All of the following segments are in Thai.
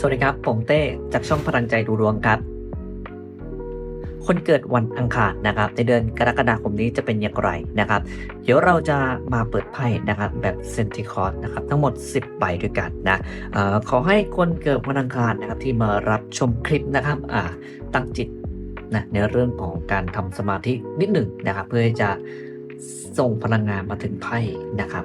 สวัสดีครับ ผมเต้จากช่องพลังใจดูดวงครับ คนเกิดวันอังคารนะครับ ในเดือนกรกฎาคมนี้จะเป็นอย่างไรนะครับ เดี๋ยวเราจะมาเปิดไพ่นะครับแบบเซนติคอร์สนะครับทั้งหมด 10ใบด้วยกันนะออขอให้คนเกิดวันอังคารนะครับที่มารับชมคลิปนะครับตั้งจิตนะในเรื่องของการทำสมาธินิดหนึ่งนะครับ เพื่อจะส่งพลังงานมาถึงไพ่นะครับ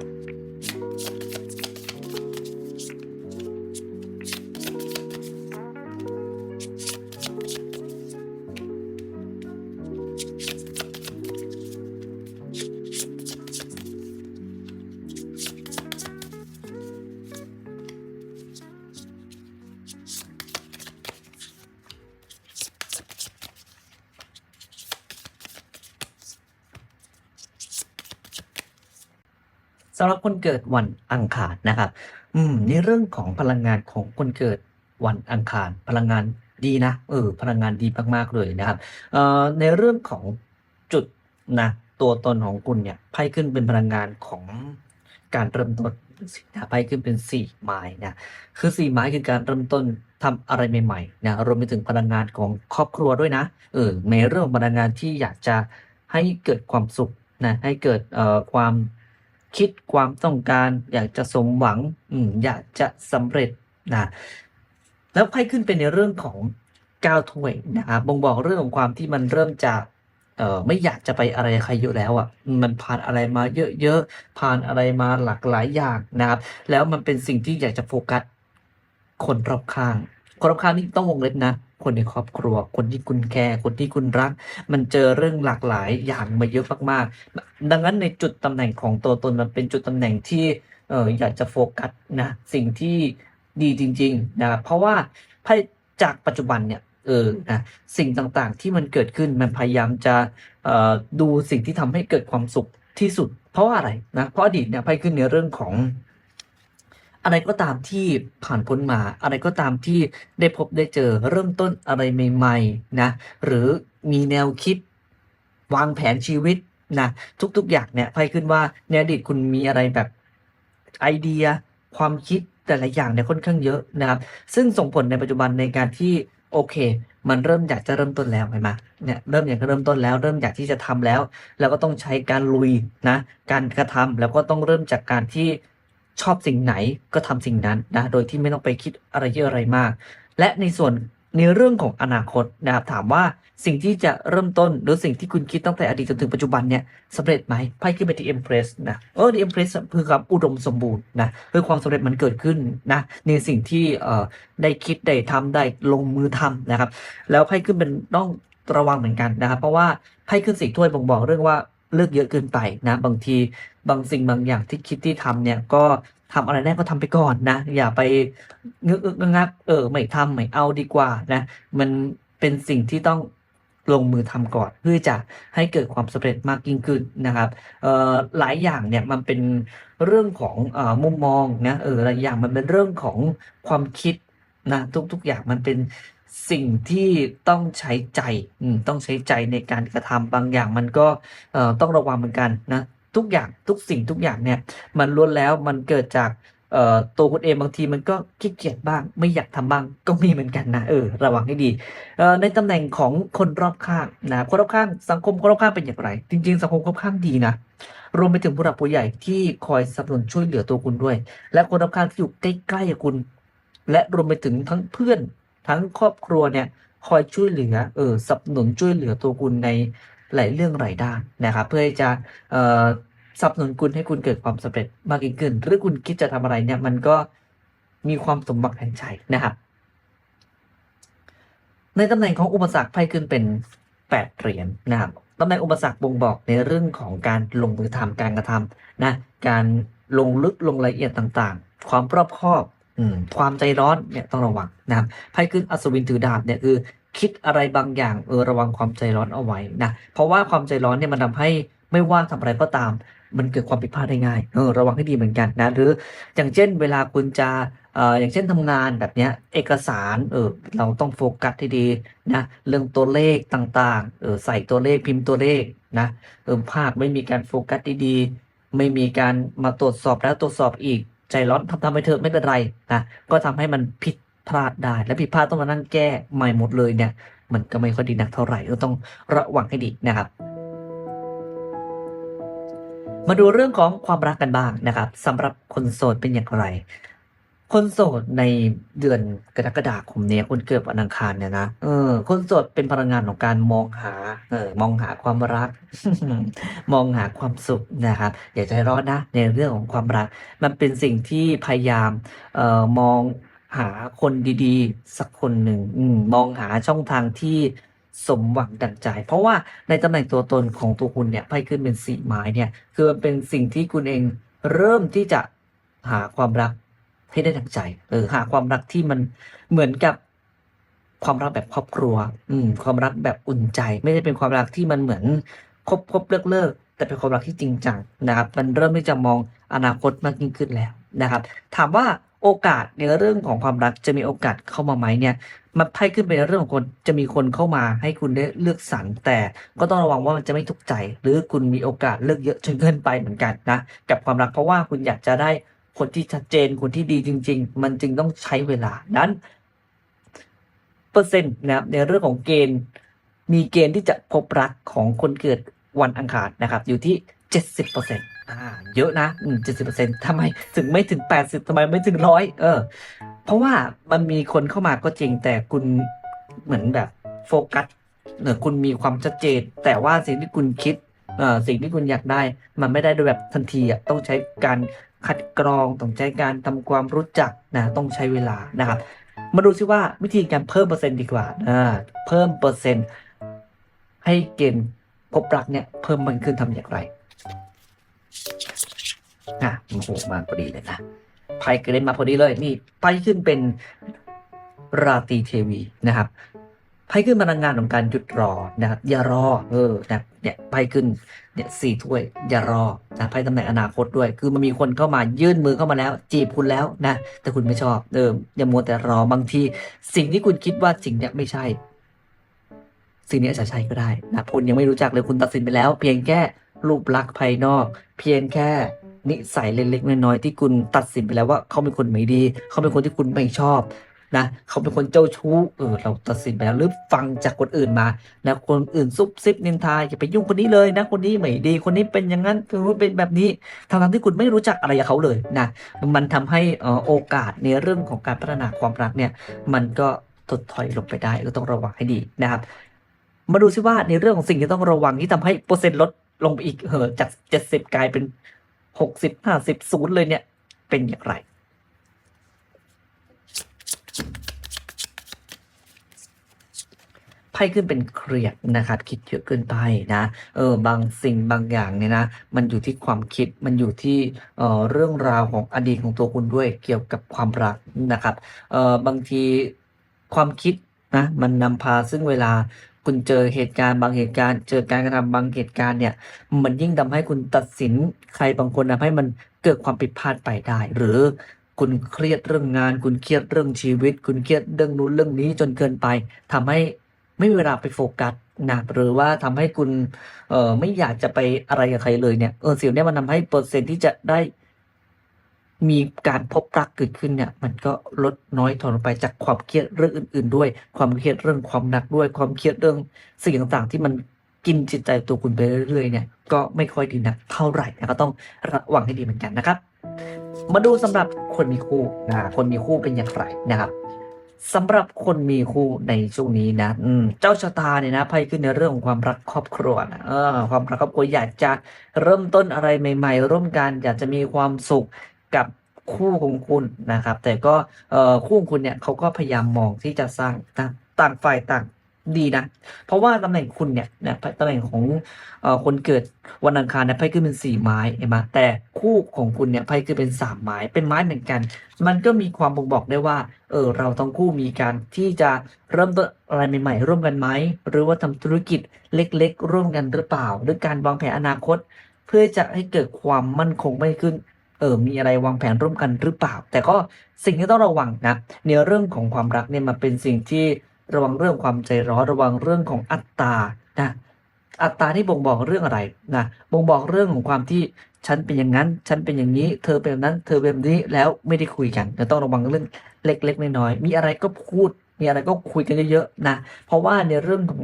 สำหรับคนเกิดวันอังคารนะครับ อืมในเรื่องของพลังงานของคนเกิดวันอังคาร พลังงานดีนะเออพลังงานดีมากๆเลยนะครับเอ่อในเรื่องของจุดนะตัวตนของคุณเนี่ยไพ่ขึ้นเป็นพลังงานของการเริ่มต้นสินะไพ่ขึ้นเป็นสี่ไม้นะคือสี่ไม้คือการเริ่มต้นทำอะไรใหม่ๆนะรวมไปถึงพลังงานของครอบครัวด้วยนะเออในเรื่องของพลังงานที่อยากจะให้เกิดความสุขนะให้เกิดเอ่อความ คิดความต้องการ อยากจะสมหวังอืมอยากจะสำเร็จนะแล้วไพ่ขึ้นเป็นในเรื่องของก้าวถ้วยนะครับบ่งบอกเรื่องของความที่มันเริ่มจะเออไม่อยากจะไปอะไรใครเยอะแล้วอะ่ะ มันผ่านอะไรมาเยอะๆผ่านอะไรมาหลากหลายอย่างนะครับ แล้วมันเป็นสิ่งที่อยากจะโฟกัสคนรอบข้าง คนรอบข้างนี่ต้องวงเล็บนะ คนในครอบครัว คนที่คุณแคร์คนที่คุณรัก มันเจอเรื่องหลากหลายอย่างมาเยอะมากๆ ดังนั้นในจุดตำแหน่งของตัวตนมันเป็นจุดตำแหน่งที่เอออยากจะโฟกัสนะสิ่งที่ดีจริงๆนะเพราะว่าไพ่จากปัจจุบันเนี่ยเออนะสิ่งต่างๆที่มันเกิดขึ้นมันพยายามจะดูสิ่งที่ทำให้เกิดความสุขที่สุด เพราะว่าอะไรนะเพราะอดีตเนี่ยไพ่ขึ้นในเรื่องของ อะไรก็ตามที่ผ่านพ้นมา อะไรก็ตามที่ได้พบได้เจอเริ่มต้นอะไรใหม่ๆนะหรือมีแนวคิดวางแผนชีวิตนะทุกๆอย่างเนี่ยไพ่ขึ้นว่าในอดีตคุณมีอะไรแบบไอเดีย ความคิดแต่ละอย่างเนี่ยค่อนข้างเยอะนะครับ ซึ่งส่งผลในปัจจุบันในการที่โอเค มันเริ่มอยากจะเริ่มต้นแล้วเห็นไหมเนี่ยเริ่มอยากจะเริ่มต้นแล้ว เริ่มอยากที่จะทำแล้ว แล้วก็ต้องใช้การลุยนะ การกระทำแล้วก็ต้องเริ่มจากการที่ ชอบสิ่งไหนก็ทำสิ่งนั้นนะโดยที่ไม่ต้องไปคิดอะไรเยอะอะไรมาก และในส่วนในเรื่องของอนาคตนะครับถามว่าสิ่งที่จะเริ่มต้นหรือสิ่งที่คุณคิดตั้งแต่อดีตจนถึงปัจจุบันเนี่ยสำเร็จไหมไพ่ขึ้นไปที่ Empress นะเออ The Empress คือความอุดมสมบูรณ์นะคือความสำเร็จมันเกิดขึ้นนะในสิ่งที่เอ่อได้คิดได้ทำได้ลงมือทำนะครับ แล้วไพ่ขึ้นเป็นต้องระวังเหมือนกันนะครับเพราะว่าไพ่ขึ้นสี่ถ้วยบ่งบอกเรื่องว่า เลือกเยอะเกินไปนะ บางทีบางสิ่งบางอย่างที่คิดที่ทำเนี่ยก็ทำอะไรได้ก็ทำไปก่อนนะ อย่าไปงึกงงักเออไม่ทำไม่เอาดีกว่านะ มันเป็นสิ่งที่ต้องลงมือทำก่อน เพื่อจะให้เกิดความสำเร็จมากยิ่งขึ้นนะครับเอ่อหลายอย่างเนี่ยมันเป็นเรื่องของเอ่อมุมมองนะเออหลายอย่างมันเป็นเรื่องของความคิดนะทุกๆอย่างมันเป็น สิ่งที่ต้องใช้ใจต้องใช้ใจในการกระทำบางอย่างมันก็ต้องระวังเหมือนกันนะทุกอย่างทุกสิ่งทุกอย่างเนี่ยมันล้วนแล้วมันเกิดจากตัวคุณเองบางทีมันก็ขี้เกียจบ้าง ไม่อยากทำบ้างก็มีเหมือนกันนะเออระวังให้ดีในตำแหน่งของคนรอบข้างนะคนรอบข้างสังคมคนรอบข้างเป็นอย่างไร จริง ๆ สังคมรอบข้างดีนะรวมไปถึงผู้หลักผู้ใหญ่ที่คอยสนับสนุนช่วยเหลือตัวคุณด้วย และคนรอบข้างที่อยู่ใกล้ๆกับคุณ และรวมไปถึงทั้งเพื่อน ทั้งครอบครัวเนี่ยคอยช่วยเหลือเออสนับสนุนช่วยเหลือตัวคุณในหลายเรื่องหลายด้านนะครับเพื่อจะเอ่อสนับสนุนคุณให้คุณเกิดความสำเร็จมากยิ่งขึ้น หรือคุณคิดจะทำอะไรเนี่ยมันก็มีความสมหวังแห่งใจนะครับในตำแหน่งของอุปสรรคไพ่ขึ้นเป็นแปดเหรียญนะครับตำแหน่งอุปสรรคบ่งบอกในเรื่องของการลงมือทำการกระทำนะการลงลึกลงรายละเอียดต่างๆ ความรอบคอบ ความใจร้อนเนี่ยต้องระวังนะครับไพ่ขึ้นอัศวินถือดาบเนี่ยคือ คิดอะไรบางอย่างเออระวังความใจร้อนเอาไว้นะเพราะว่าความใจร้อนเนี่ยมันทำให้ไม่ว่าทำอะไรก็ตาม มันเกิดความผิดพลาดได้ง่ายเออระวังให้ดีเหมือนกันนะหรืออย่างเช่น เวลาคุณจะเอ่ออย่างเช่นทำงานแบบเนี้ยเอกสารเออเราต้องโฟกัสให้ดีนะเรื่องตัวเลขต่างๆเออใส่ตัวเลขพิมพ์ตัวเลขนะเออพลาดไม่มีการโฟกัสดีๆไม่มีการมาตรวจสอบแล้วตรวจสอบอีก ใจร้อนทำทำไปเถอะไม่เป็นไรนะก็ทำให้มันผิดพลาดได้ และผิดพลาดต้องมานั่งแก้ใหม่หมดเลยเนี่ย มันก็ไม่ค่อยดีนักเท่าไหร่ก็ต้องระวังให้ดีนะครับ มาดูเรื่องของความรักกันบ้างนะครับสำหรับคนโสดเป็นอย่างไร คนโสดในเดือนกรกฎาคมเนี้ยคนเกิดวันอังคารเนี่ยนะเออ คนโสดเป็นพลังงานของการมองหา เออ มองหาความรัก มองหาความสุขนะครับอย่าใจร้อนนะ ในเรื่องของความรัก มันเป็นสิ่งที่พยายาม เอ่อมองหาคนดีๆ สักคนหนึ่งอมมองหาช่องทางที่สมหวังดังใจ เพราะว่าในตำแหน่งตัวตนของตัวคุณเนี่ยไพ่ขึ้นเป็นสี่ไม้เนี่ย คือมันเป็นสิ่งที่คุณเองเริ่มที่จะหาความรัก ให้ได้ดังใจ เออหาความรักที่มันเหมือนกับความรักแบบครอบครัว อืม ความรักแบบอุ่นใจ ไม่ได้เป็นความรักที่มันเหมือนคบคบเลิกเลิกแต่เป็นความรักที่จริงจังนะครับ มันเริ่มที่จะมองอนาคตมากยิ่งขึ้นแล้วนะครับ ถามว่าโอกาสในเรื่องของความรักจะมีโอกาสเข้ามาไหมเนี่ยมันไพ่ขึ้นไปในเรื่องของคนจะมีคนเข้ามาให้คุณได้เลือกสรรแต่ก็ต้องระวังว่ามันจะไม่ทุกใจ หรือคุณมีโอกาสเลือกเยอะจนเกินไปเหมือนกันนะกับความรักเพราะว่าคุณอยากจะได้ คนที่ชัดเจนคนที่ดีจริง ๆ มันจึงต้องใช้เวลานั้น เปอร์เซ็นต์นะครับในเรื่องของเกณฑ์มีเกณฑ์ที่จะพบรักของคนเกิดวันอังคารนะครับ อยู่ที่เจ็ดสิบเปอร์เซ็นต์อ่าเยอะนะอืมเจ็ดสิบเปอร์เซ็นต์ทำไมถึงไม่ถึงแปดสิบทำไมไม่ถึงร้อยเออ เพราะว่ามันมีคนเข้ามาก็จริงแต่คุณเหมือนแบบโฟกัสเนอคุณมีความชัดเจน แต่ว่าสิ่งที่คุณคิดสิ่งที่คุณอยากได้ มันไม่ได้โดยแบบทันทีอะต้องใช้การ คัดกรองต้องใช้การทำความรู้จักนะต้องใช้เวลานะครับ มาดูซิว่าวิธีการเพิ่มเปอร์เซ็นต์ดีกว่าอ่าเพิ่มเปอร์เซ็นต์ ให้เกณฑ์พบรักเนี่ยเพิ่มมันขึ้นทำอย่างไรอะโอ้โหมาพอดีเลยนะไพ่เกระเด็นมาพอดีเลยนี่ไพ่ขึ้นเป็นราตีเทวีนะครับ ไพ่ขึ้นพลังงานของการหยุดรอนะครับ อย่ารอ เออนะเนี่ยไพ่ขึ้นเนี่ยสี่ถ้วย อย่ารอนะไพ่ตำแหน่งอนาคตด้วย คือมันมีคนเข้ามายื่นมือเข้ามาแล้ว จีบคุณแล้วนะ แต่คุณไม่ชอบเอออย่ามัวแต่รอบางที สิ่งที่คุณคิดว่าสิ่งเนี้ยไม่ใช่ สิ่งนี้อาจจะใช่ก็ได้นะคุณยังไม่รู้จักเลยคุณตัดสินไปแล้ว เพียงแค่รูปลักษณ์ภายนอก เพียงแค่นิสัยเล็กๆน้อยๆที่คุณตัดสินไปแล้วว่าเขาเป็นคนไม่ดี เขาเป็นคนที่คุณไม่ชอบ นะเขาเป็นคนเจ้าชู้เออเราตัดสินไปแล้วหรือฟังจากคนอื่นมานะคนอื่นซุบซิบนินทาอย่าไปยุ่งคนนี้เลยนะคนนี้ไม่ดีคนนี้เป็นอย่างนั้นคนนี้เป็นแบบนี้ทั้งที่คุณไม่รู้จักอะไรกับเขาเลยนะมันทำให้อโอกาสในเรื่องของการพัฒนาความรักเนี่ยมันก็ถดถอยลงไปได้ก็ต้องระวังให้ดีนะครับ มาดูซิว่าในเรื่องของสิ่งที่ต้องระวังที่ทำให้เปอร์เซ็นต์ลดลงไปอีกเออจากเจ็ดสิบกลายเป็นหกสิบห้าสิบศูนย์เลยเนี่ยเป็นอย่างไร ไพ่ขึ้นเป็นเครียดนะครับคิดเยอะเกินไปนะเออบางสิ่งบางอย่างเนี่ยนะมันอยู่ที่ความคิดมันอยู่ที่เอ่อเรื่องราวของอดีตของตัวคุณด้วยเกี่ยวกับความรักนะครับเอ่อบางทีความคิดนะมันนำพาซึ่งเวลาคุณเจอเหตุการณ์บางเหตุการณ์ เจอการกระทำบางเหตุการณ์เนี่ย มันยิ่งทำให้คุณตัดสินใครบางคนทำให้มันเกิดความผิดพลาดไปได้ หรือคุณเครียดเรื่องงาน คุณเครียดเรื่องชีวิต คุณเครียดเรื่องนู้นเรื่องนี้จนเกินไปทำให้ ไม่มีเวลาไปโฟกัสนะหรือว่าทำให้คุณเออไม่อยากจะไปอะไรกับใครเลยเนี่ยเออสิ่งนี้มันทำให้เปอร์เซ็นต์ที่จะได้มีการพบรักเกิดขึ้นเนี่ย มันก็ลดน้อยถอยลงไปจากความเครียดเรื่องอื่น ๆ ด้วย ความเครียดเรื่องความหนักด้วย ความเครียดเรื่องสิ่งต่างๆ ที่มันกินจิตใจตัวคุณไปเรื่อยๆเนี่ยก็ไม่ค่อยดีนักเท่าไหร่นะก็ต้องระวังให้ดีเหมือนกันนะครับ มาดูสำหรับคนมีคู่นะคนมีคู่เป็นอย่างไรนะครับ สำหรับคนมีคู่ในช่วงนี้นะอืมเจ้าชะตาเนี่ยนะไพ่ขึ้นในเรื่องของความรักครอบครัวนะเออความรักครอบครัวอยากจะเริ่มต้นอะไรใหม่ ๆ ร่วมกันอยากจะมีความสุขกับคู่ของคุณนะครับ แต่ก็เอ่อคู่ของคุณเนี่ยเขาก็พยายามมองที่จะสร้างต่างต่างฝ่ายต่าง ดีนะ เพราะว่าตำแหน่งคุณเนี่ยนะตำแหน่งของเอ่อคนเกิดวันอังคารเนี่ยไพ่ขึ้นเป็นสี่ไม้เห็นไหมแต่คู่ของคุณเนี่ยไพ่ขึ้นเป็นสามไม้เป็นไม้เหมือนกัน มันก็มีความบ่งบอกได้ว่าเออเราทั้งคู่มีการที่จะเริ่มต้นอะไรใหม่ๆร่วมกันไหมหรือว่าทำธุรกิจเล็กๆ ร่วมกันหรือเปล่า หรือการวางแผนอนาคต เพื่อจะให้เกิดความมั่นคงมากขึ้นเออ มีอะไรวางแผนร่วมกันหรือเปล่า แต่ก็สิ่งที่ต้องระวังนะในเรื่องของความรักเนี่ยมันเป็นสิ่งที่ ระวังเรื่องความใจร้อนระวังเรื่องของอัตตานะอัตราที่บ่งบอกเรื่องอะไรนะบ่งบอกเรื่องของความที่ฉันเป็นอย่างนั้น ฉันเป็นอย่างนี้ เธอเป็นแบบนั้น เธอเป็นแบบนี้แล้วไม่ได้คุยกันเราต้องระวังเรื่องเล็ก ๆน้อยๆมีอะไรก็พูด มีอะไรก็คุยกันเยอะๆนะเพราะว่าในเรื่องของ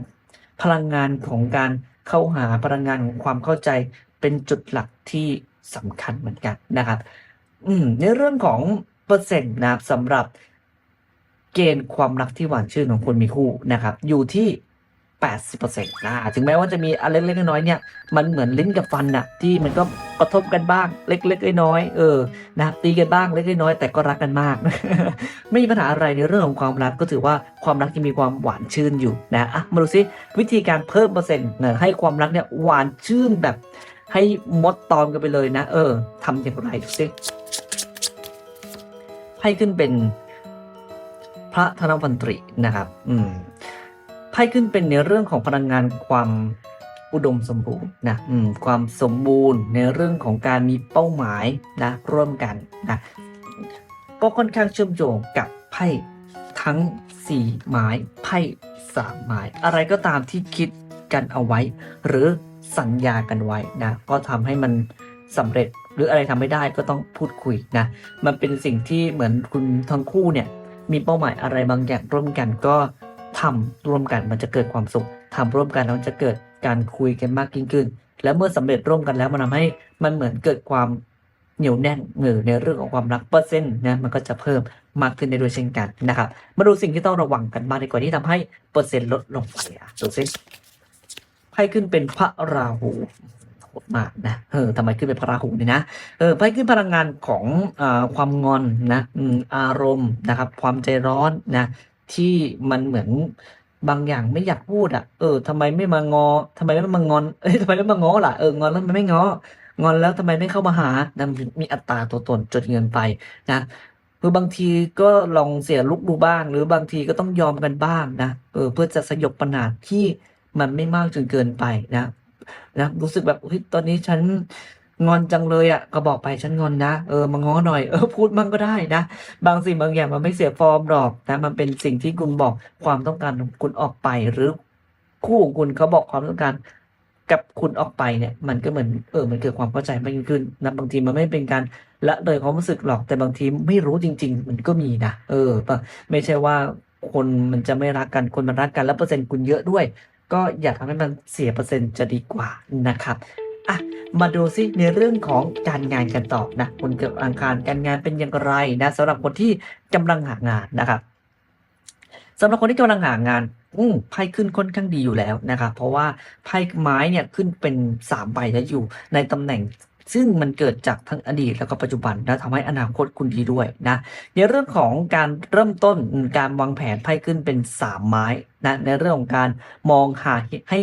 พลังงานของการเข้าหาพลังงานของความเข้าใจเป็นจุดหลักที่สำคัญเหมือนกันนะครับ อืมในเรื่องของเปอร์เซ็นต์นะสำหรับ เกณฑ์ความรักที่หวานชื่นของคนมีคู่นะครับ อยู่ที่ 80%นะถึงแม้ว่าจะมีอะไรเล็กๆน้อยๆเนี่ย มันเหมือนลิ้นกับฟันน่ะที่มันก็กระทบกันบ้างเล็กๆน้อยๆเออนะตีกันบ้างเล็กๆน้อยแต่ก็รักกันมาก ไม่มีปัญหาอะไรในเรื่องของความรักก็ถือว่าความรักยังมีความหวานชื่นอยู่นะอะมาดูซิวิธีการเพิ่มเปอร์เซ็นต์นะให้ความรักเนี่ยหวานชื่นแบบให้มดตอมกันไปเลยนะ เออทำอย่างไรดูซิไพ่ขึ้นเป็น พระธนวันตรีนะครับ อืมไพ่ขึ้นเป็นในเรื่องของพลังงานความอุดมสมบูรณ์นะอืมความสมบูรณ์ในเรื่องของการมีเป้าหมายนะร่วมกันนะก็ค่อนข้างเชื่อมโยงกับไพ่ทั้ง 4 ไม้ไพ่สามไม้อะไรก็ตามที่คิดกันเอาไว้ หรือสัญญากันไว้นะก็ทำให้มันสำเร็จหรืออะไรทำไม่ได้ก็ต้องพูดคุยนะมันเป็นสิ่งที่เหมือนคุณทั้งคู่เนี่ย มีเป้าหมายอะไรบางอย่างร่วมกันก็ทำร่วมกันมันจะเกิดความสุขทำร่วมกันแล้วจะเกิดการคุยกันมากยิ่งขึ้น แล้วเมื่อสำเร็จร่วมกันแล้วมันทำให้มันเหมือนเกิดความเหนียวแน่นเหงือในเรื่องของความรักเปอร์เซ็นต์นะมันก็จะเพิ่มมากขึ้นได้ด้วยเช่นกันนะครับมาดูสิ่งที่ต้องระวังกันบ้างดีกว่าที่ทำให้เปอร์เซ็นต์ลดลงไปอะดูสิไพ่ขึ้นเป็นพระราหู โหดมากนะเออทำไมขึ้นเป็นพระราหูเนี่ยนะเออไพ่ขึ้นพลังงานของอาความงอนนะอารมณ์นะครับ ความใจร้อนนะ ที่มันเหมือนบางอย่างไม่อยากพูดอะเออทำไมไม่มางอทำไมไม่มางอนเอ้ยทำไมไม่มางอล่ะเอองอนแล้วทำไมไม่งองอนแล้วทำไมไม่เข้ามาหานะมีอัตราตัวตนจนเงินไปนะคือบางทีก็ลองเสียลุกดูบ้าง หรือบางทีก็ต้องยอมกันบ้างนะเออเพื่อจะสยบปัญหาที่มันไม่มากจนเกินไปนะ นะรู้สึกแบบเฮ้ยตอนนี้ฉันงอนจังเลยอะก็บอกไปฉันงอนนะเออมาง้อหน่อยเออพูดมั่งก็ได้นะ บางสิ่งบางอย่างมันไม่เสียฟอร์มหรอกนะมันเป็นสิ่งที่คุณบอกความต้องการของคุณออกไป หรือคู่ของคุณเขาบอกความต้องการกับคุณออกไปเนี่ย มันก็เหมือนเออมันเกิดความเข้าใจมากยิ่งขึ้นนะบางทีมันไม่เป็นการละเลยความรู้สึกหรอกแต่บางทีไม่รู้จริง ๆ มันก็มีนะเออไม่ใช่ว่าคนมันจะไม่รักกันคนมันรักกันแล้วเปอร์เซ็นต์คุณเยอะด้วย ก็อย่าทำให้มันเสียเปอร์เซ็นต์จะดีกว่านะครับอะมาดูซิในเรื่องของการงานกันต่อนะคนเกิดอังคารการงานเป็นอย่างไรนะสำหรับคนที่กำลังหางานนะครับสำหรับคนที่กำลังหางานอืมไพ่ขึ้นค่อนข้างดีอยู่แล้วนะครับเพราะว่าไพ่ไม้เนี่ยขึ้นเป็นสามใบแล้วอยู่ในตำแหน่ง ซึ่งมันเกิดจากทั้งอดีตแล้วก็ปัจจุบันนะทำให้อนาคตคุณดีด้วยนะในเรื่องของการเริ่มต้นการวางแผนไพ่ขึ้นเป็นสามไม้นะในเรื่องของการมองหาให้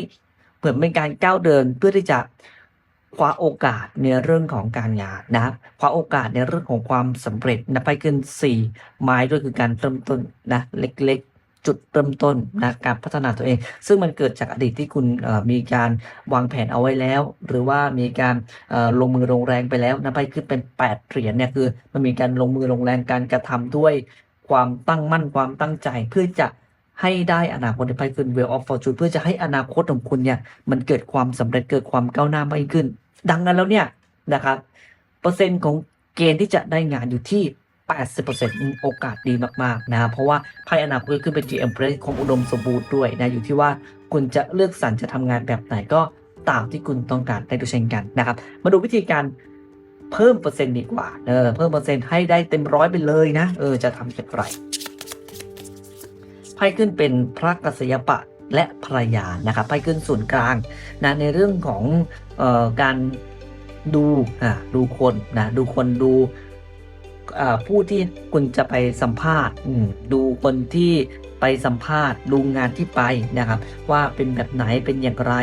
เหมือนเป็นการก้าวเดินเพื่อที่จะคว้าโอกาสในเรื่องของการงานนะคว้าโอกาสในเรื่องของความสำเร็จนะไพ่ขึ้นสี่ไม้ด้วยคือการเริ่มต้นนะเล็กๆ จุดเริ่มต้นนะการพัฒนาตัวเอง ซึ่งมันเกิดจากอดีตที่คุณมีการวางแผนเอาไว้แล้ว หรือว่ามีการลงมือลงแรงไปแล้วนะไพ่ขึ้นเป็นแปดเหรียญเนี่ยคือมันมีการลงมือลงแรงการกระทำด้วยความตั้งมั่นความตั้งใจเพื่อจะให้ได้อนาคตในไพ่ขึ้น Well of Fortune เพื่อจะให้อนาคตของคุณเนี่ยมันเกิดความสำเร็จเกิดความก้าวหน้ามากขึ้น ดังนั้นแล้วเนี่ยนะครับเปอร์เซ็นต์ของเกณฑ์ที่จะได้งานอยู่ที่ 80%โอกาสดีมากๆนะเพราะว่าไพ่อนาคตขึ้นเป็น GM p r e s ของอุดมสมบูรณ์ด้วยนะอยู่ที่ว่าคุณจะเลือกสรรจะทำงานแบบไหนก็ตามที่คุณต้องการได้ด้วยเช่นกันนะครับ มาดูวิธีการเพิ่มเปอร์เซ็นต์ดีกว่าเออเพิ่มเปอร์เซ็นต์ให้ได้เต็มร้อยไปเลยนะเออจะทำอย่างไรไพ่ขึ้นเป็นพระกษยปะและภรรยานะครับไพ่ขึ้นศูนย์กลางนะในเรื่องของออการดูอ่าดูคนนะดูคนดู ผู้ที่คุณจะไปสัมภาษณ์อืมดูคนที่ไปสัมภาษณ์ดูงานที่ไปนะครับ ว่าเป็นแบบไหนเป็นอย่างไร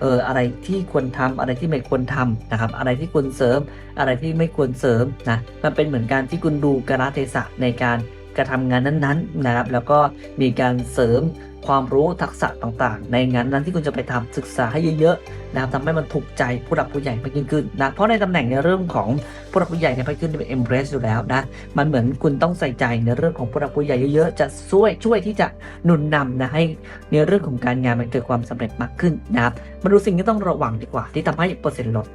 เอออะไรที่ควรทำอะไรที่ไม่ควรทำนะครับ อะไรที่ควรเสริม อะไรที่ไม่ควรเสริมนะมันเป็นเหมือนการที่คุณดูกราเทศะในการ การะทำงานนั้นๆนะครับแล้วก็มีการเสริมความรู้ทักษะต่างๆ ในงานนั้นที่คุณจะไปทำศึกษาให้เยอะๆนะครับทำให้มันถูกใจผู้หลักผู้ใหญ่มากยิ่งขึ้นนะเพราะในตำแหน่งในเรื่องของผู้หลักผู้ใหญ่เนี่ยไปขึ้นเป็น embrace อยู่แล้วนะมันเหมือนคุณต้องใส่ใจในเรื่องของผู้หลักผู้ใหญ่เยอะๆจะช่วยช่วยที่จะหนุนนำนะให้ในเรื่องของการงานมันเกิดความสำเร็จมากขึ้นนะครับมาดูสิ่งที่ต้องระวังดีกว่า ที่ทำให้เปอร์เซ็นต์ลด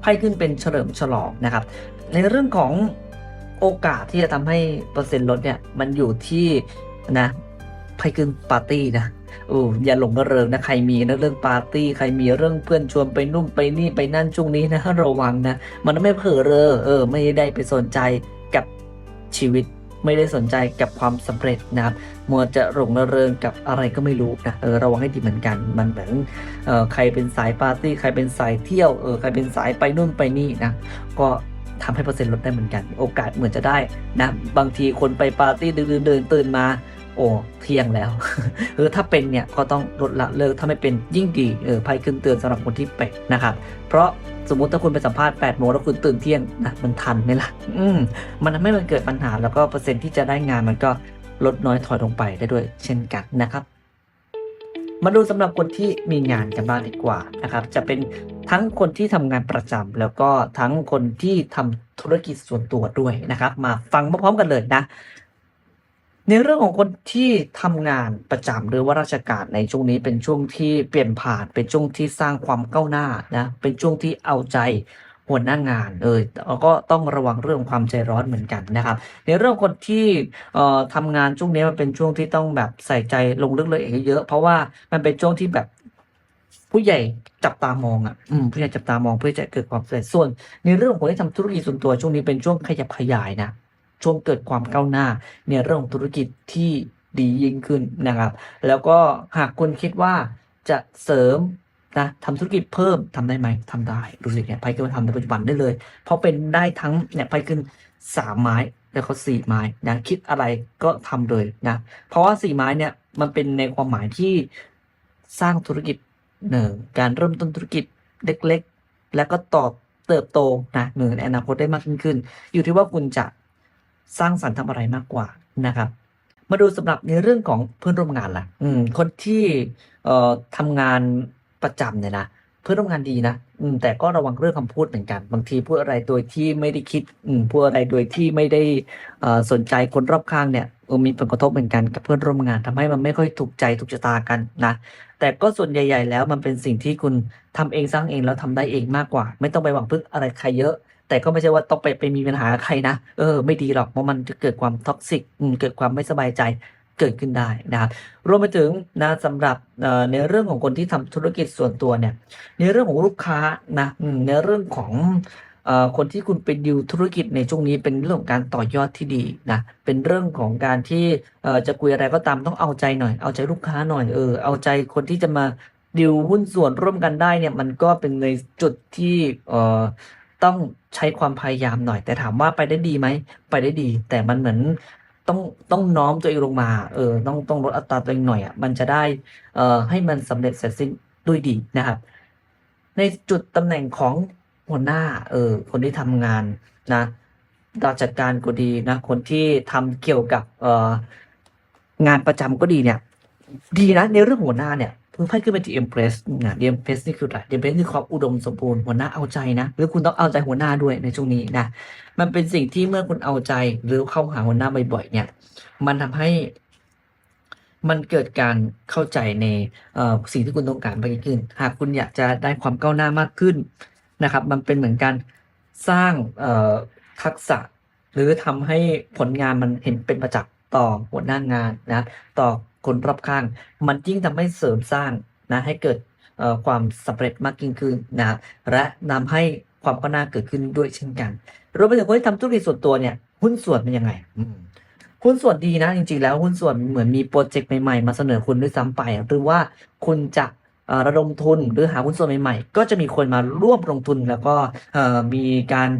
ไพ่ขึ้นเป็นเฉลิมฉลองนะครับในเรื่องของ โอกาสที่จะทำให้เปอร์เซ็นต์ลดเนี่ย มันอยู่ที่นะไพ่ขึ้นปาร์ตี้นะโอ้อย่าหลงระเริงนะใครมีนะเรื่องปาร์ตี้ใครมีเรื่องเพื่อนชวนไปนุ่มไปนี่ไปนั่นช่วงนี้นะระวังนะ มันไม่เผลอเรอเออ ไม่ได้ไปสนใจกับชีวิตไม่ได้สนใจกับความสำเร็จนะครับมัวจะหลงระเริงกับอะไรก็ไม่รู้นะเออระวังให้ดีเหมือนกัน มันเหมือนเออใครเป็นสายปาร์ตี้ใครเป็นสายเที่ยวเออใครเป็นสายไปนู่นไปนี่นะก็ ทำให้เปอร์เซ็นต์ลดได้เหมือนกัน โอกาสเหมือนจะได้นะ บางทีคนไปปาร์ตี้เดินเดินตื่นมา โอ้เที่ยงแล้วเออถ้าเป็นเนี่ยก็ต้องลดละเลิกถ้าไม่เป็นยิ่งดีเออภัยขึ้นเตือนสำหรับคนที่เป็นนะครับ เพราะสมมุติถ้าคุณไปสัมภาษณ์8โมงแล้วคุณตื่นเที่ยงนะมันทันไหมล่ะอืมมันทำให้มันเกิดปัญหาแล้วก็เปอร์เซ็นต์ที่จะได้งานมันก็ลดน้อยถอยลงไปได้ด้วยเช่นกันนะครับมาดูสำหรับคนที่มีงานกันบ้างดีกว่านะครับ จะเป็น ทั้งคนที่ทำงานประจำแล้วก็ทั้งคนที่ทำธุรกิจส่วนตัวด้วยนะครับ มาฟังพร้อมๆกันเลยนะ ในเรื่องของคนที่ทำงานประจำหรือว่าราชการในช่วงนี้เป็นช่วงที่เปลี่ยนผ่านเป็นช่วงที่สร้างความก้าวหน้านะเป็นช่วงที่เอาใจหัวหน้างานเออแล้วก็ต้องระวังเรื่องความใจร้อนเหมือนกันนะครับ ในเรื่องคนที่เอ่อทำงานช่วงนี้มันเป็นช่วงที่ต้องแบบใส่ใจลงลึกเลยเยอะๆเพราะว่ามันเป็นช่วงที่แบบ ผู้ใหญ่จับตามองอะอืมผู้ใหญ่จับตามองเพื่อจะเกิดความสำเร็จส่วน ในเรื่องของคนที่ทำธุรกิจส่วนตัวช่วงนี้เป็นช่วงขยับขยายนะช่วงเกิดความก้าวหน้าในเรื่องของธุรกิจที่ดียิ่งขึ้นนะครับ แล้วก็หากคุณคิดว่าจะเสริมนะทำธุรกิจเพิ่มทำได้ไหมทำได้ดูสิเนี่ยไพ่ขึ้นมาทำในปัจจุบันได้เลย เพราะเป็นได้ทั้งเนี่ยไพ่ขึ้นสามไม้แล้วก็สี่ไม้นะคิดอะไรก็ทำเลยนะเพราะว่าสี่ไม้เนี่ยมันเป็นในความหมายที่สร้างธุรกิจ เนึ่งการเริ่มต้นธุรกิจเล็กๆ แล้วก็ตอบเติบโตนะหนึ่งในอนาคตได้มากยิ่งขึ้น อยู่ที่ว่าคุณจะสร้างสรรค์ทำอะไรมากกว่านะครับ มาดูสำหรับในเรื่องของเพื่อนร่วมงานล่ะ อืม คนที่เอ่อทำงานประจำเนี่ยนะเเพื่อนร่วมงานดีนะอืมแต่ก็ระวังเรื่องคำพูดเหมือนกัน บางทีพูดอะไรโดยที่ไม่ได้คิดอืมพูดอะไรโดยที่ไม่ได้สนใจคนรอบข้างเนี่ยมีผลกระทบเหมือนกันกับเพื่อนร่วมงานทำให้มันไม่ค่อยถูกใจถูกชะตากันนะแต่ก็ส่วนใหญ่ ๆ แล้วมันเป็นสิ่งที่คุณทำเองสร้างเองแล้วทำได้เองมากกว่า ไม่ต้องไปหวังพึ่งอะไรใครเยอะแต่ก็ไม่ใช่ว่าต้องไปไปมีปัญหาใครนะ เออ ไม่ดีหรอก เพราะมันจะเกิดความท็อกซิกเกิดความไม่สบายใจ เกิดขึ้นได้นะครับรวมไปถึงนะสำหรับในเรื่องของคนที่ทำธุรกิจส่วนตัวเนี่ยในเรื่องของลูกค้านะในเรื่องของคนที่คุณไปดิวธุรกิจในช่วงนี้เป็นเรื่องของการต่อยอดที่ดีนะ เป็นเรื่องของการที่จะคุยอะไรก็ตามต้องเอาใจหน่อย เอาใจลูกค้าหน่อยเออเอาใจคนที่จะมาดิวหุ้นส่วนร่วมกันได้เนี่ยมันก็เป็นในจุดที่ต้องใช้ความพยายามหน่อย แต่ถามว่าไปได้ดีไหมไปได้ดี แต่มันเหมือน ต้องต้องน้อมตัวเองลงมา เออ ต้องต้องลดอัตราตัวเองหน่อยอะ มันจะได้ เอ่อ ให้มันสำเร็จเสร็จสิ้นด้วยดีนะครับ ในจุดตำแหน่งของหัวหน้า เออ คนที่ทำงานนะราชการก็ดีนะ คนที่ทำเกี่ยวกับ เอ่อ งานประจำก็ดีเนี่ย ดีนะในเรื่องหัวหน้าเนี่ย เพิ่งไพ่ขึ้นไปที่ Empress นะ Empress นี่คืออะไร Empress คือความอุดมสมบูรณ์หัวหน้าเอาใจนะ หรือคุณต้องเอาใจหัวหน้าด้วยในช่วงนี้นะ มันเป็นสิ่งที่เมื่อคุณเอาใจหรือเข้าหาหัวหน้าบ่อยๆเนี่ย มันทำให้มันเกิดการเข้าใจในสิ่งที่คุณต้องการมากขึ้น หากคุณอยากจะได้ความก้าวหน้ามากขึ้นนะครับ มันเป็นเหมือนการสร้างทักษะ หรือทำให้ผลงานมันเห็นเป็นประจักษ์ต่อหัวหน้างานนะ ต่อ คนรอบข้าง มันยิ่งทำให้เสริมสร้างนะให้เกิดความสำเร็จมากยิ่งขึ้นนะและนำให้ความก้าวหน้าเกิดขึ้นด้วยเช่นกันรวมไปถึงคนที่ทำธุรกิจส่วนตัวเนี่ยหุ้นส่วนเป็นยังไงหุ้นส่วนดีนะ จริงๆแล้วหุ้นส่วนเหมือนมีโปรเจกต์ใหม่ๆ มาเสนอคุณด้วยซ้ำไป หรือว่าคุณจะระดมทุนหรือหาหุ้นส่วนใหม่ๆ ก็จะมีคนมาร่วมลงทุนแล้วก็มีการ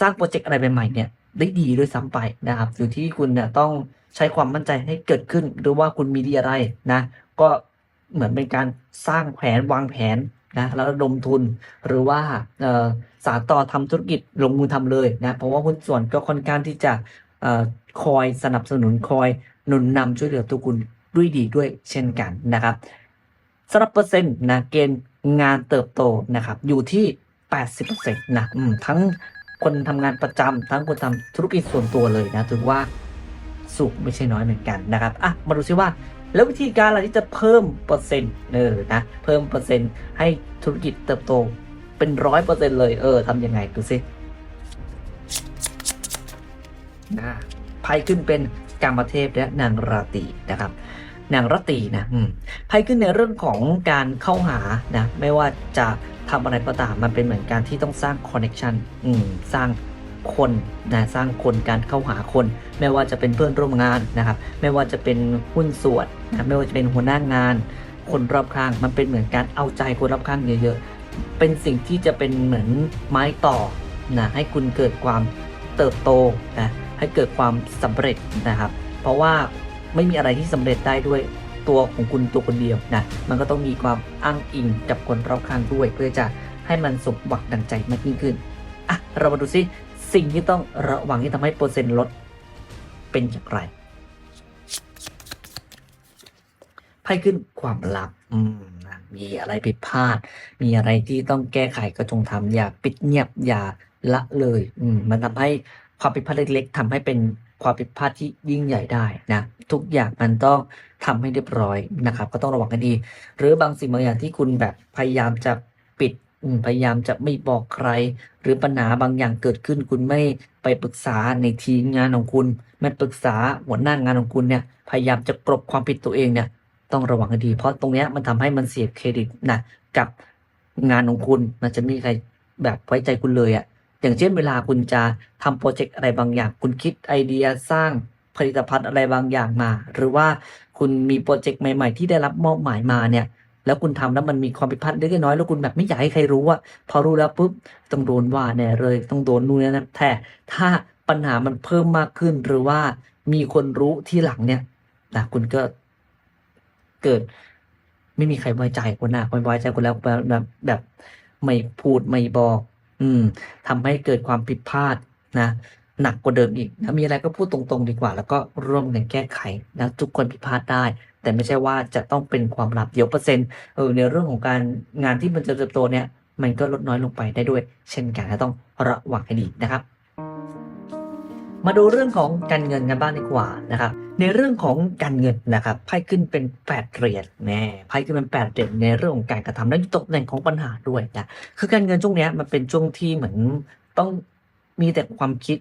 สร้างโปรเจกต์อะไรใหม่ๆเนี่ย ได้ดีด้วยซ้ำไปนะครับอยู่ที่คุณเนี่ยต้องใช้ความมั่นใจให้เกิดขึ้นหรือว่าคุณมีดีอะไรนะ ก็เหมือนเป็นการสร้างแผนวางแผนนะแล้วระดมทุนหรือว่าสานต่อทำธุรกิจลงมือทำเลยนะเพราะว่าหุ้นส่วนก็ค่อนข้างที่จะคอยสนับสนุนคอยหนุนนำช่วยเหลือตัวคุณด้วยดีด้วยเช่นกันนะครับสำหรับเปอร์เซ็นต์นะเกณฑ์งานเติบโตนะครับอยู่ที่ 80%นะทั้ง คนทำงานประจำทั้งคนทำธุรกิจส่วนตัวเลยนะถือว่าสูงไม่ใช่น้อยเหมือนกันนะครับอะมาดูซิว่า แล้ววิธีการอะไรที่จะเพิ่มเปอร์เซ็นต์เออนะเพิ่มเปอร์เซ็นต์ให้ธุรกิจเติบโตเป็นร้อยเปอร์เซ็นต์เลยเออทำยังไงดูสินะไพ่ขึ้นเป็นกามเทพและนางราตีนะครับนางรตีนะไพ่ขึ้นในเรื่องของการเข้าหานะไม่ว่าจะ ทำอะไรก็ตามมันเป็นเหมือนการที่ต้องสร้างคอนเน c ชันสร้างคนนะสร้างคนการเข้าหาคน ไม่ว่าจะเป็นเพื่อนร่วมงานนะครับ ไม่ว่าจะเป็นหุ้นส่วนนะไม่ว่าจะเป็นหัวหน้างาน คนรอบข้างมันเป็นเหมือนการเอาใจคนรอบข้างเยอะๆเป็นสิ่งที่จะเป็นเหมือนไม้ต่อนะให้คุณเกิดความเติบโตนะให้เกิดความสำเร็จนะครับ เพราะว่าไม่มีอะไรที่สำเร็จได้ด้วย ตัวของคุณตัวคนเดียวนะมันก็ต้องมีความอ้างอิงกับคนรอบข้างด้วย เพื่อจะให้มันสมหวังดังใจมากยิ่งขึ้นอะเรามาดูซิสิ่งที่ต้องระวังที่ทำให้เปอร์เซ็นต์ลดเป็นอย่างไรไพ่ขึ้นความลับอืมมีอะไรผิดพลาด มีอะไรที่ต้องแก้ไขก็จงทำอย่าปิดเงียบอย่าละเลย อืมมันทำให้ความผิดพลาดเล็กๆทำให้เป็น ความผิดพลาดที่ยิ่งใหญ่ได้นะทุกอย่างมันต้องทำให้เรียบร้อยนะครับ ก็ต้องระวังกันดี หรือบางสิ่งบางอย่างที่คุณแบบพยายามจะปิดพยายามจะไม่บอกใคร หรือปัญหาบางอย่างเกิดขึ้น คุณไม่ไปปรึกษาในทีมงานของคุณ ไม่ปรึกษาหัวหน้างานของคุณเนี่ยพยายามจะกลบความผิดตัวเองเนี่ยต้องระวังให้ดี เพราะตรงนี้มันทำให้มันเสียเครดิตนะกับงานของคุณมันจะม่มีใครแบบไว้ใจคุณเลยอะ่ะ อย่างเช่นเวลาคุณจะทำโปรเจกต์อะไรบางอย่าง คุณคิดไอเดียสร้างผลิตภัณฑ์อะไรบางอย่างมา หรือว่าคุณมีโปรเจกต์ใหม่ ๆ ที่ได้รับมอบหมายมาเนี่ยแล้วคุณทำแล้วมันมีความผิดพลาดเล็กน้อยแล้วคุณแบบไม่อยากให้ใครรู้ว่าพอรู้แล้วปุ๊บต้องโดนว่าแน่เลยต้องโดนนู่นนี่นั่นแต่ถ้าปัญหามันเพิ่มมากขึ้นหรือว่ามีคนรู้ที่หลังเนี่ยนะคุณก็เกิด ไม่มีใครไว้ใจคนน่ะไม่ไว้ใจคนแล้วแบบแบบไม่พูดไม่บอก อืมทำให้เกิดความผิดพลาดนะหนักกว่าเดิมอีกนะมีอะไรก็พูดตรงๆดีกว่า แล้วก็ร่วมกันแก้ไขนะทุกคนผิดพลาดได้ แต่ไม่ใช่ว่าจะต้องเป็นความลับเดี๋ยวเปอร์เซ็นต์เออในเรื่องของการงานที่มันจะเติบโตเนี่ย มันก็ลดน้อยลงไปได้ด้วย เช่นกันต้องระวังให้ดีนะครับ มาดูเรื่องของการเงินกันบ้างดีกว่านะครับ ในเรื่องของการเงินนะครับไพ่ขึ้นเป็นแปดเหรียญแน่ไพ่ขึ้นเป็นแปดเหรียญในเรื่องของการกระทำและตกแต่งของปัญหาด้วยนะคือการเงินช่วงนี้มันเป็นช่วงที่เหมือนต้องมีแต่ความคิด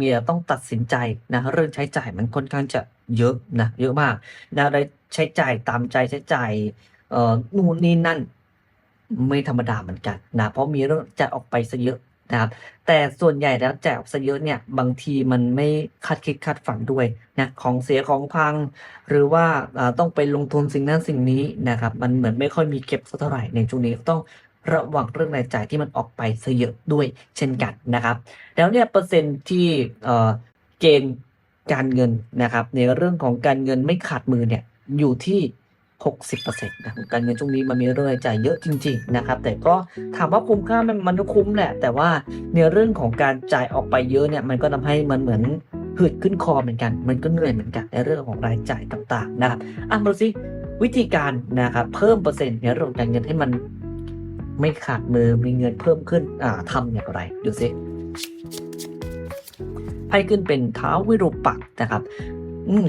มีต่ต้องตัดสินใจนะเรื่องใช้จ่ายมันค่อนข้างจะเยอะนะเยอะมากนะได้ใช้จ่ายตามใจใช้จ่ายเอ่อนู่นนี่นั่น ไม่ธรรมดาเหมือนกันนะเพราะมีเรื่องจะออกไปซะเยอะ นะครับ แต่ส่วนใหญ่แล้วแจกซะเยอะเนี่ยบางทีมันไม่คาดคิดคาดฝันด้วยนะของเสียของพัง หรือว่าต้องไปลงทุนสิ่งนั้นสิ่งนี้นะครับ มันเหมือนไม่ค่อยมีเก็บสักเท่าไหร่ในช่วงนี้ต้องระวังเรื่องรายจ่ายที่มันออกไปซะเยอะด้วยเช่นกันนะครับ แล้วเนี่ยเปอร์เซ็นต์ที่เออเกณฑ์การเงินนะครับ ในเรื่องของการเงินไม่ขาดมือเนี่ยอยู่ที่ 60%นะการเงินช่วงนี้มันมีเรื่องรายจ่ายเยอะจริงๆนะครับแต่ก็ถามว่าคุ้มค่าไหมมันคุ้มแหละ แต่ว่าในเรื่องของการจ่ายออกไปเยอะเนี่ยมันก็ทำให้มันเหมือนหืดขึ้นคอเหมือนกัน มันก็เหนื่อยเหมือนกันในเรื่องของรายจ่ายต่างๆนะครับอะมาดูสิวิธีการนะครับเพิ่มเปอร์เซ็นต์ในเรื่องของการเงินให้มันไม่ขาดมือมีเงินเพิ่มขึ้นอ่าทำอย่างไรดูสิไพ่ขึ้นเป็นเท้าวิรูปักษ์นะครับ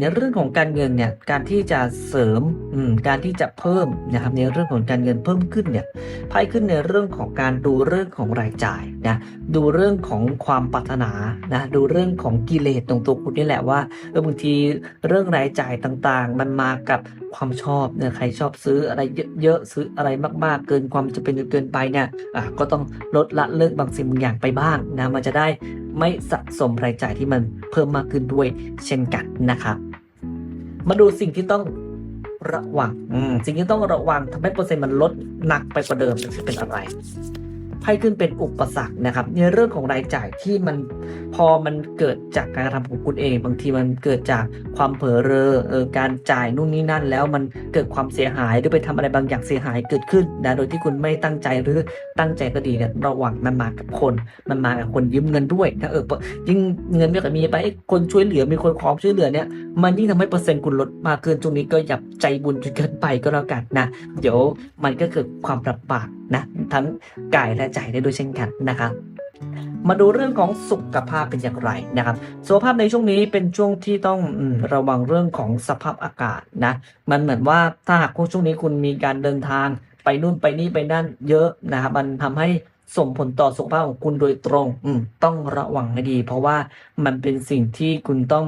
ในเรื่องของการเงินเนี่ยการที่จะเสริมอืการที่จะเพิ่มนะครับในเรื่องของการเงินเพิ่มขึ้นเนี่ยไพ่ขึ้นในเรื่องของการดูเรื่องของรายจ่ายนะดูเรื่องของความปรารถนานะดูเรื่องของกิเลสตรงตัวคุณนี่แหละว่าเออบางทีเรื่องรายจ่ายต่างๆ มันมากับความชอบเนี่ยใครชอบซื้ออะไรเยอะๆซื้ออะไรมากๆ เกินความจะเป็นจนเกินไปเนี่ยอะก็ต้องลดละเลิกบางสิ่งบางอย่างไปบ้างนะมันจะได้ไม่สะสมรายจ่ายที่มันเพิ่มมากขึ้นด้วยเช่นกันนะครับ มาดูสิ่งที่ต้องระวังอืมสิ่งที่ต้องระวังทำให้เปอร์เซ็นต์มันลดหนักไปกว่าเดิมจะเป็นอะไร ไพ่ขึ้นเป็นอุปสรรคนะครับ ในเรื่องของรายจ่ายที่มันพอมันเกิดจากการกระทำของคุณเอง บางทีมันเกิดจากความเผลอเรอเออการจ่ายนู่นนี่นั่น แล้วมันเกิดความเสียหายหรือไปทำอะไรบางอย่างเสียหายเกิดขึ้นนะโดยที่คุณไม่ตั้งใจหรือตั้งใจก็ดีเนี่ยระวังมันมากับคน มันมากับคนยืมเงินด้วยนะเออยิ่งเงินไม่ค่อยมีไปคนช่วยเหลือมีคนขอช่วยเหลือเนี่ยมันยิ่งทำให้เปอร์เซ็นต์คุณลดมากขึ้นช่วงนี้ก็อย่าใจบุญจนเกินไปก็แล้วกันนะเดี๋ยวมันก็เกิดความลำบากนะทั้งกายและใจได้ด้วยเช่นกันนะครับมาดูเรื่องของสุขภาพเป็นอย่างไรนะครับสุขภาพในช่วงนี้เป็นช่วงที่ต้องอระวังเรื่องของสภาพอากาศนะ มันเหมือนว่าถ้าหากช่วงนี้คุณมีการเดินทางไปนู่นไปนี่ไปนั่นเยอะนะครับ มันทำให้ส่งผลต่อสุขภาพของคุณโดยตรงอืต้องระวังให้ดี เพราะว่ามันเป็นสิ่งที่คุณต้อง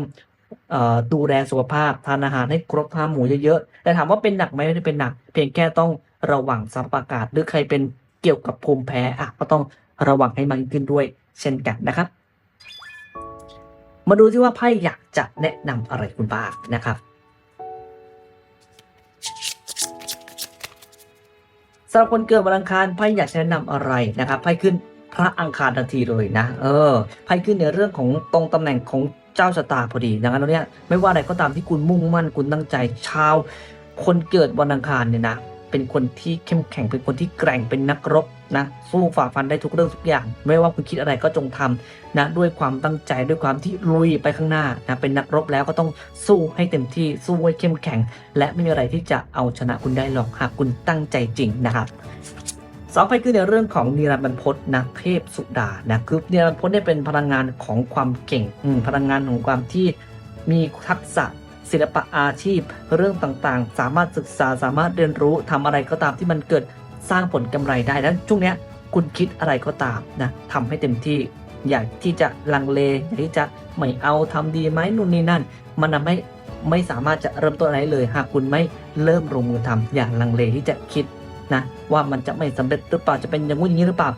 ดูแลสุขภาพทานอาหารให้ครบ5หมูเยอะๆแต่ถามว่าเป็นหนักไหมไม่ได้เป็นหนัก เพียงแค่ต้องระวังสภาพอากาศหรือใครเป็น เกี่ยวกับภูมิแพ้อะก็ต้องระวังให้มากขึ้นด้วย เช่นกันนะครับ มาดูซิว่าไพ่อยากจะแนะนำอะไรคุณบ้างนะครับสำหรับคนเกิดวันอังคารไพ่อยากจะแนะนำอะไรนะครับไพ่ขึ้นพระอังคารทันทีเลยนะ เออไพ่ขึ้นในเรื่องของตรงตำแหน่งของเจ้าชะตาพอดีดังนั้นแล้วเนี่ยไม่ว่าอะไรก็ตามที่คุณมุ่งมั่นคุณตั้งใจชาว คนเกิดวันอังคารเนี่ยนะ เป็นคนที่เข้มแข็งเป็นคนที่แกร่งเป็นนักรบนะสู้ฝ่าฟันได้ทุกเรื่องทุกอย่าง ไม่ว่าคุณคิดอะไรก็จงทำนะด้วยความตั้งใจด้วยความที่ลุยไปข้างหน้านะเป็นนักรบแล้วก็ต้องสู้ให้เต็มที่สู้ให้เข้มแข็ง และไม่มีอะไรที่จะเอาชนะคุณได้หรอกหากคุณตั้งใจจริงนะครับสองไปคือในเรื่องของนิรันดร์บรรพตนะเทพสุดานะคือนิรันดร์บรรพตเนี่ยเป็นพลังงานของความเก่งพลังงานของความที่มีทักษะ ศิลปะอาชีพ เรื่องต่างๆ สามารถศึกษาสามารถเรียนรู้ทำอะไรก็ตามที่มันเกิดสร้างผลกำไรได้แล้วช่วงเนี้ยคุณคิดอะไรก็ตามนะทำให้เต็มที่อยากที่จะลังเลอยากที่จะไม่เอาทำดีไหมนู่นนี่นั่น มันทำให้ไม่สามารถจะเริ่มต้นอะไรเลย หากคุณไม่เริ่มลงมือทำอย่างลังเลที่จะคิดนะว่ามันจะไม่สำเร็จหรือเปล่าจะเป็นอย่างงู้นอย่างนี้หรือเปล่า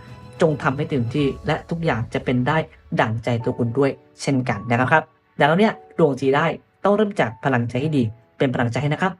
จงทำให้เต็มที่ และทุกอย่างจะเป็นได้ดั่งใจตัวคุณด้วย เช่นกันนะครับดังนั้นเนี่ยดวงจีได้ ต้องเริ่มจากพลังใจให้ดี เป็นพลังใจให้นะครับ